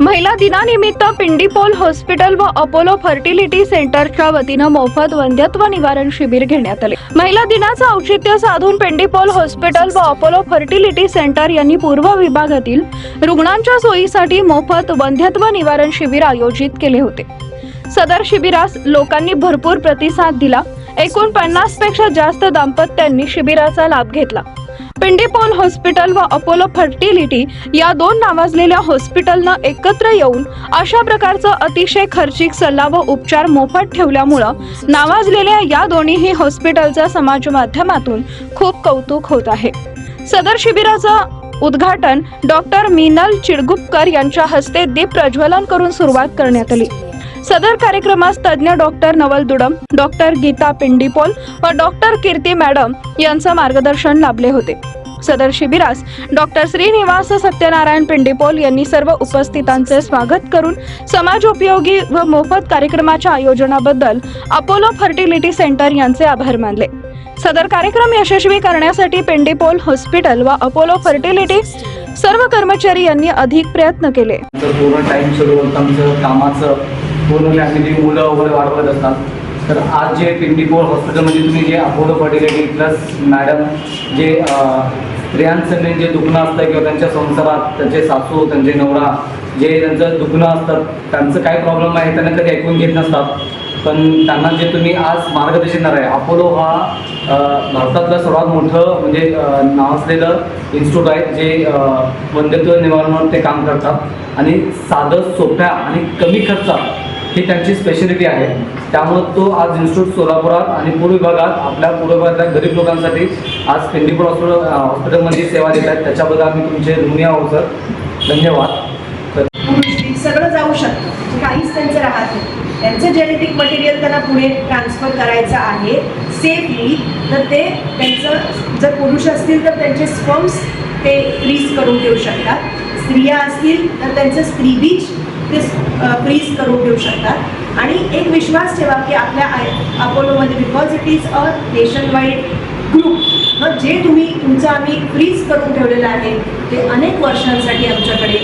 महिला दिनानिमित्त पिंडीपोल हॉस्पिटल व अपोलो फर्टिलिटी सेंटरच्या वतीनं मोफत वंध्यत्व निवारण शिबिर घेण्यात आले. महिला दिनाचं औचित्य साधून पिंडीपोल हॉस्पिटल व अपोलो फर्टिलिटी सेंटर यांनी पूर्व विभागातील रुग्णांच्या सोयीसाठी मोफत वंध्यत्व निवारण शिबिर आयोजित केले होते. सदर शिबिरास लोकांनी भरपूर प्रतिसाद दिला. एकूण पन्नासपेक्षा जास्त दाम्पत्यांनी शिबिराचा लाभ घेतला. पिंडीपोल हॉस्पिटल व अपोलो फर्टिलिटी या दोन नावाजलेल्या हॉस्पिटलनं एकत्र येऊन अशा प्रकारचं अतिशय खर्चिक सल्ला व उपचार मोफत ठेवल्यामुळं नावाजलेल्या या दोन्हीही हॉस्पिटलचं समाज माध्यमातून खूप कौतुक होत आहे. सदर शिबिराचं उद्घाटन डॉक्टर मीनल चिडगुपकर यांच्या हस्ते दीप प्रज्वलन करून सुरुवात करण्यात आली. सदर कार्यक्रमास तज्ज्ञ डॉक्टर नवल दुडम डॉक्टर गीता पिंडीपोल व डॉक्टर कीर्ती मॅडम यांचं मार्गदर्शन लाभले होते. सदर शिबिरास डॉक्टर श्रीनिवास सत्यनारायण पिंडीपोल यांनी सर्व उपस्थितांचे स्वागत करून समाजोपयोगी व मोफत कार्यक्रमाच्या आयोजनाबद्दल अपोलो फर्टिलिटी सेंटर यांचे आभार मानले. सदर कार्यक्रम यशस्वी करण्यासाठी पिंडीपोल हॉस्पिटल व अपोलो फर्टिलिटी सर्व कर्मचारी यांनी अधिक प्रयत्न केले. तर पूर्ण टाईम शेड्यूल आमचं कामाचं. पूर्ण फॅमिली मुलं वगैरे वाढवत असतात. तर आज जे पिंडीपोर हॉस्पिटलमध्ये तुम्ही जे अपोलो फर्टिलिटी प्लस मॅडम जे अं, स्त्रियांचं जे दुखणं असतं किंवा त्यांच्या संसारात त्यांचे सासू त्यांचे नवरा जे त्यांचं दुखणं असतं त्यांचं काय प्रॉब्लेम आहे त्यांना कधी ऐकून घेत नसतात. पण त्यांना जे तुम्ही आज मार्गदर्शन आहे अपोलो हा भारतातलं सर्वात मोठं म्हणजे नाव असलेलं इन्स्टिट्यूट आहे जे वंदत्व वंध्यत्व निवारणावर ते काम करतात. आणि साधं सोप्या आणि कमी खर्चात ही त्यांची स्पेशालिटी आहे. त्यामुळे तो आज इन्स्टिट्यूट सोलापुरात आणि पूर्व विभागात आपल्या पूर्व विभागातल्या गरीब लोकांसाठी आज पिंडीपूर हॉस्पिटल हॉस्पिटलमध्ये सेवा देत आहेत. त्याच्याबद्दल आम्ही तुमचे ऋणी आहोत सर. धन्यवाद. सगळं जाऊ शकतं. म्हणजे काहीच त्यांचं राहत नाही. त्यांचं जेनेटिक मटेरियल त्यांना पुढे ट्रान्सफर करायचं आहे. सेफली तर ते त्यांचं जर पुरुष असतील तर त्यांचे स्पर्म्स ते फ्रीज करून ठेवू शकतात. स्त्रिया असतील तर त्यांचं स्त्रीबीज ते फ्रीज uh, करून ठेवू शकतात. आणि एक विश्वास ठेवा की आपल्या आय अपोलोमध्ये because it is a nation wide group मग जे तुम्ही तुमचं आम्ही फ्रीज करून ठेवलेलं आहे ते अनेक वर्षांसाठी आमच्याकडे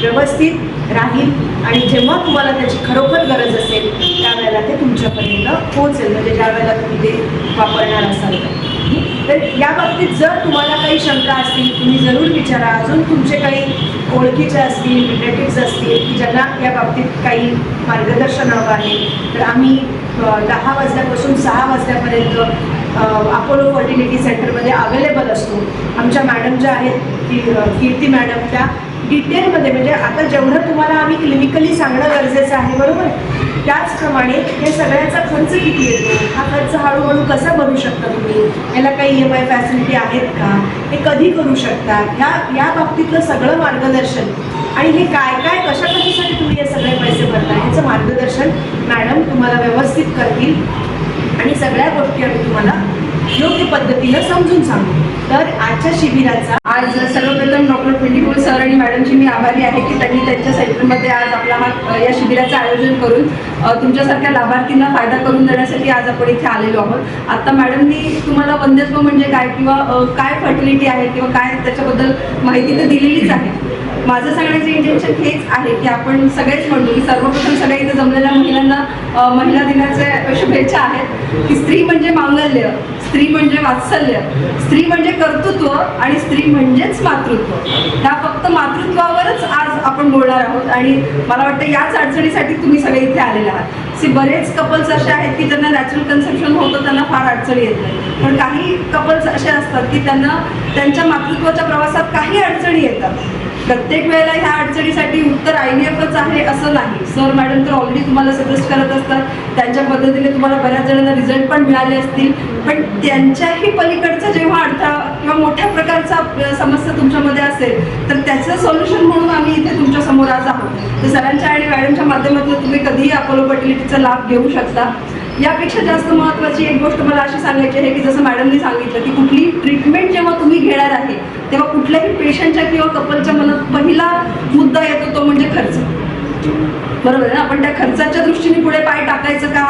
व्यवस्थित राहील. आणि जेव्हा तुम्हाला त्याची खरोखर गरज असेल त्यावेळेला ते तुमच्यापर्यंत पोहोचेल. म्हणजे ज्या वेळेला तुम्ही ते वापरणार असाल. तर. या बाबतीत जर तुम्हाला काही शंका असतील तुम्ही जरूर विचारा. अजून तुमचे काही ओळखीचे असतील रिलेटिव्स असतील की ज्यांना या बाबतीत काही मार्गदर्शन हवं आहे. तर आम्ही दहा वाजल्यापासून सहा वाजल्यापर्यंत अपोलो फर्टिलिटी सेंटरमध्ये अवेलेबल असतो. आमच्या मॅडम ज्या आहेत की कीर्ती मॅडम त्या डिटेलमध्ये म्हणजे आता जेवढं तुम्हाला आम्ही क्लिनिकली सांगणं गरजेचं आहे बरोबर? त्याचप्रमाणे हे सगळ्याचा खर्च किती येतो? हा खर्च हळूहळू कसा भरू शकता तुम्ही? याला काही ई एम आय फॅसिलिटी आहेत का? हे कधी करू शकता? ह्या या बाबतीतलं सगळं मार्गदर्शन. आणि हे काय काय कशा कशासाठी तुम्ही हे सगळे पैसे भरता याचं मार्गदर्शन मॅडम तुम्हाला व्यवस्थित करतील. आणि सगळ्या गोष्टी आम्ही तुम्हाला योग्य पद्धतीनं समजून सांगू. तर आजच्या शिबिराचा आज सर्वप्रथम डॉक्टर पिंडीपूर सर आणि मॅडमची मी आभारी आहे की त्यांनी त्यांच्या सेंटरमध्ये आज आपला हा या शिबिराचं आयोजन करून तुमच्यासारख्या लाभार्थींना फायदा करून देण्यासाठी आज आपण इथे आलेलो आहोत. आता मॅडमनी तुम्हाला वंदत्व म्हणजे काय किंवा काय फर्टिलिटी आहे किंवा काय त्याच्याबद्दल माहिती तर दिलेलीच आहे. माझं सांगण्याचं इंटेन्शन हेच आहे की आपण सगळेच म्हणू की सर्वप्रथम सगळ्या इथे जमलेल्या महिलांना महिला दिनाच्या शुभेच्छा आहेत की स्त्री म्हणजे मांगल्य स्त्री म्हणजे वात्सल्य स्त्री म्हणजे कर्तृत्व आणि स्त्री म्हणजेच मातृत्व. ह्या फक्त मातृत्वावरच आज आपण बोलणार आहोत आणि मला वाटतं याच अडचणीसाठी तुम्ही सगळे इथे आलेले आहात. सी बरेच कपल्स असे आहेत की ज्यांना नॅचरल कन्सेप्शन होतं त्यांना फार अडचणी येत नाही. पण काही कपल्स असे असतात की त्यांना त्यांच्या मातृत्वाच्या प्रवासात काही अडचणी येतात. प्रत्येक वेळेला ह्या अडचणीसाठी उत्तर आय डी एफच आहे असं नाही. सर मॅडम तर ऑलरेडी तुम्हाला सजेस्ट करत असतात. त्यांच्या पद्धतीने तुम्हाला बऱ्याच जणांना रिझल्ट पण मिळाले असतील. पण त्यांच्याही पलीकडचा जेव्हा अडथळा किंवा मोठ्या प्रकारचा समस्या तुमच्यामध्ये असेल तर त्याचं सोल्युशन म्हणून आम्ही इथे तुमच्यासमोर आज आहोत. तर सरांच्या आणि मॅडमच्या माध्यमातून तुम्ही कधीही अपोलो फर्टिलिटीचा लाभ घेऊ शकता. यापेक्षा जास्त महत्त्वाची एक गोष्ट मला अशी सांगायची आहे की जसं मॅडमनी सांगितलं की कुठलीही ट्रीटमेंट जेव्हा तुम्ही घेणार आहे तेव्हा कुठल्याही पेशंटच्या किंवा कपलच्या मनात पहिला मुद्दा येतो तो म्हणजे खर्च. बरोबर आहे ना? आपण त्या खर्चाच्या दृष्टीने पुढे पाय टाकायचं का?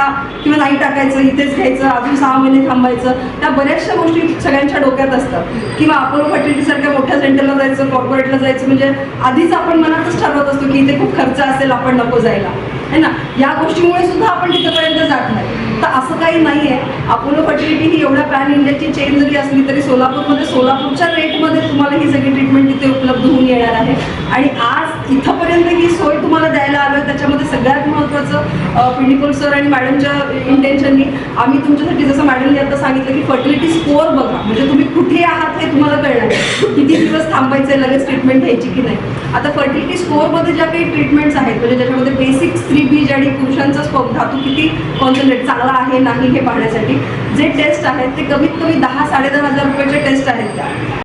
किंवा नाही टाकायचं इथेच घ्यायचं अजून सहा महिने थांबायचं? त्या बऱ्याचशा गोष्टी सगळ्यांच्या डोक्यात असतात. किंवा आपण फर्टिलिटी सारख्या मोठ्या सेंटरला जायचं कॉर्पोरेटला जायचं म्हणजे आधीच आपण मनातच ठरवत असतो की इथे खूप खर्च असेल आपण नको जायला. है ना? या गोष्टीमुळे सुद्धा आपण तिथपर्यंत जात नाही. तर असं काही नाही आहे अपोलो फर्टिलिटी ही एवढ्या पॅन इंडियाची चेन जरी असली तरी सोलापूरमध्ये सोलापूरच्या रेटमध्ये तुम्हाला ही सगळी ट्रीटमेंट तिथे उपलब्ध होऊन येणार आहे. आणि आज इथंपर्यंत ही सोय तुम्हाला द्यायला आलो आहे त्याच्यामध्ये सगळ्यात महत्त्वाचं पिंडिकोल सर आणि मॅडमच्या इंटेन्शननी आम्ही तुमच्यासाठी जसं मॅडमनी आता सांगितलं की फर्टिलिटी स्कोअर बघा. म्हणजे तुम्ही कुठे आहात हे तुम्हाला कळणार किती दिवस थांबायचे लगेच ट्रीटमेंट घ्यायची की नाही. आता फर्टिलिटी स्कोअरमध्ये ज्या काही ट्रीटमेंट्स आहेत म्हणजे ज्याच्यामध्ये बेसिक स्त्री बीज आणि पुरुषांचा स्पर्म धातू किती कॉन्सन्ट्रेट चांगला आहे नाही हे पाहण्यासाठी जे टेस्ट आहेत ते कमीत कमी दहा साडेदहा हजार रुपयाचे टेस्ट आहेत त्या.